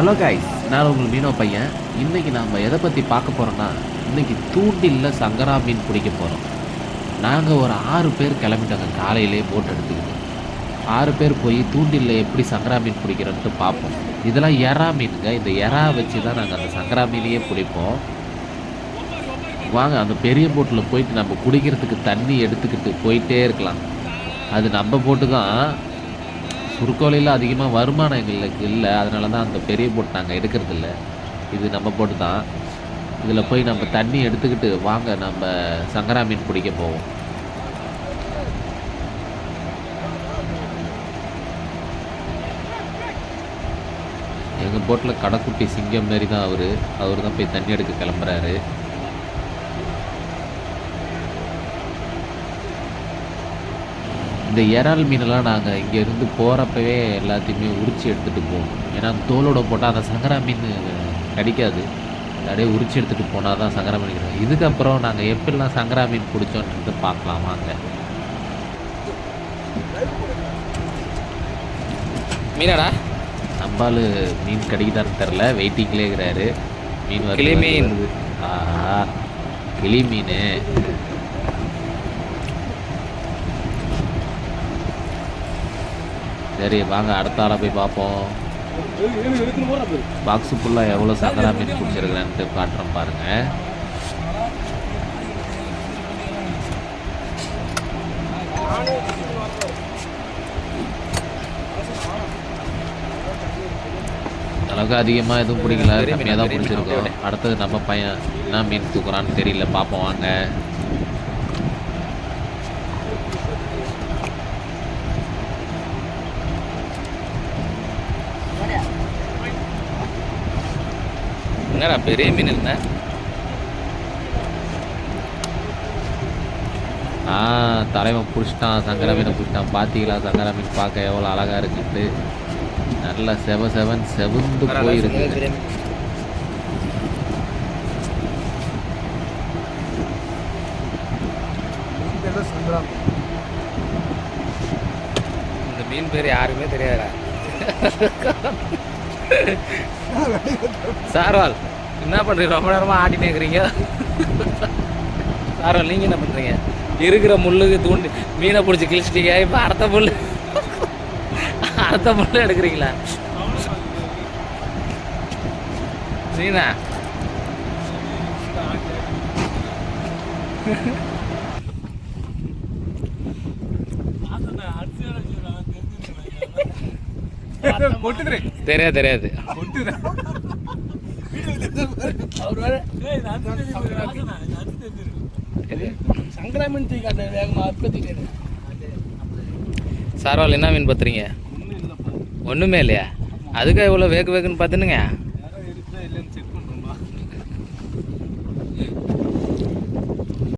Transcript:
Hello guys நான் உங்கள் மீனோ பையன். இன்றைக்கி நாம் எதை பற்றி பார்க்க போகிறோன்னா இன்றைக்கி தூண்டில்ல சங்கரா மீன் பிடிக்க போகிறோம் நாங்கள் ஒரு ஆறு பேர் கிளம்பிட்டோங்க. காலையிலே போட் எடுத்துக்கிட்டு. ஆறு பேர் போய் தூண்டில்ல எப்படி சங்கரா மீன் பிடிக்கிறோன்ட்டு பார்ப்போம். இதெல்லாம் எறா மீனுங்க. இந்த எறா வச்சு தான் நாங்கள் அந்த சங்கரா மீனையே பிடிப்போம். வாங்க அந்த பெரிய போட்டில் போயிட்டு நம்ம குடிக்கிறதுக்கு தண்ணி எடுத்துக்கிட்டு போயிட்டே இருக்கலாம். அது நம்ம போட்டு தான். சுருக்கோலையில் அதிகமாக வருமானம் எங்களுக்கு இல்லை. அதனால தான் அந்த பெரிய போட் நாங்கள் எடுக்கிறது இல்லை. இது நம்ம போட்டு தான். இதில் போய் நம்ம தண்ணி எடுத்துக்கிட்டு வாங்க. நம்ம சங்கரா மீன் பிடிக்க போவோம். எங்கள் போட்டில் கடைக்குட்டி சிங்கம் மாரி தான் அவர். அவர் தான் போய் தண்ணி எடுக்க கிளம்புறாரு. இந்த இறால் மீனெல்லாம் நாங்கள் இங்கேருந்து போகிறப்பவே எல்லாத்தையுமே உரிச்சு எடுத்துகிட்டு போவோம். ஏன்னா தோலோட போட்டால் அந்த சங்கரா மீன் கிடைக்காது. அப்படியே உரிச்சு எடுத்துகிட்டு போனால் தான் சங்கரா மீன் கிடைக்கும். இதுக்கப்புறம் நாங்கள் எப்படிலாம் சங்கரா மீன் பிடிச்சோன்றது பார்க்கலாம் வாங்க. மீனாடா? நம்பால் மீன் கிடைக்குதான்னு தெரில வெயிட்டிங்லேயே இருக்கிறாரு. மீன் கிளி மீன். ஆஹா கிளி மீன் சரி வாங்க அடுத்த ஆளை போய் பார்ப்போம். பாக்ஸு ஃபுல்லாக எவ்வளோ சங்கரா மீன் பிடிச்சிருக்கிறேன்ட்டு காட்டுறோம் பாருங்கள் அளவுக்கு அதிகமாக எதுவும் பிடிக்கல. கம்மியாக தான் பிடிச்சிருக்கோம். அடுத்தது நம்ம பையன் என்ன மீன் தூக்குறான்னு தெரியல. பார்ப்போம் வாங்க. என்னடா பெரிய மீன் என்ன ஆ தலைவன் பிடிச்சிட்டான் சங்கரா மீனை பிடிச்சிட்டான். பார்த்தீங்களா சங்கரா மீன் பார்க்க எவ்வளோ அழகாக இருக்குன்ட்டு. நல்லா செவ செவன் செவந்து போயிருக்கு. இந்த மீன் பேர் யாருக்குமே தெரியாதுடா. சார்வால் என்ன பண்ணுறீங்க ரொம்ப நேரமாக ஆட்டினே இருக்கிறீங்க சார்வால் நீங்கள் என்ன பண்ணுறீங்க இருக்கிற முள்ளுக்கு தூண்டி மீனை பிடிச்சி கிழிச்சிட்டீங்க. இப்போ அடுத்த முள் அடுத்த முள் எடுக்கிறீங்களா? மீனா? தெரியாது தெரியாது. சார்வால் என்ன மீன் பத்துறீங்க? ஒன்றுமே இல்லையா? அதுக்காக இவ்வளோ வேக வேகுன்னு பார்த்துனுங்க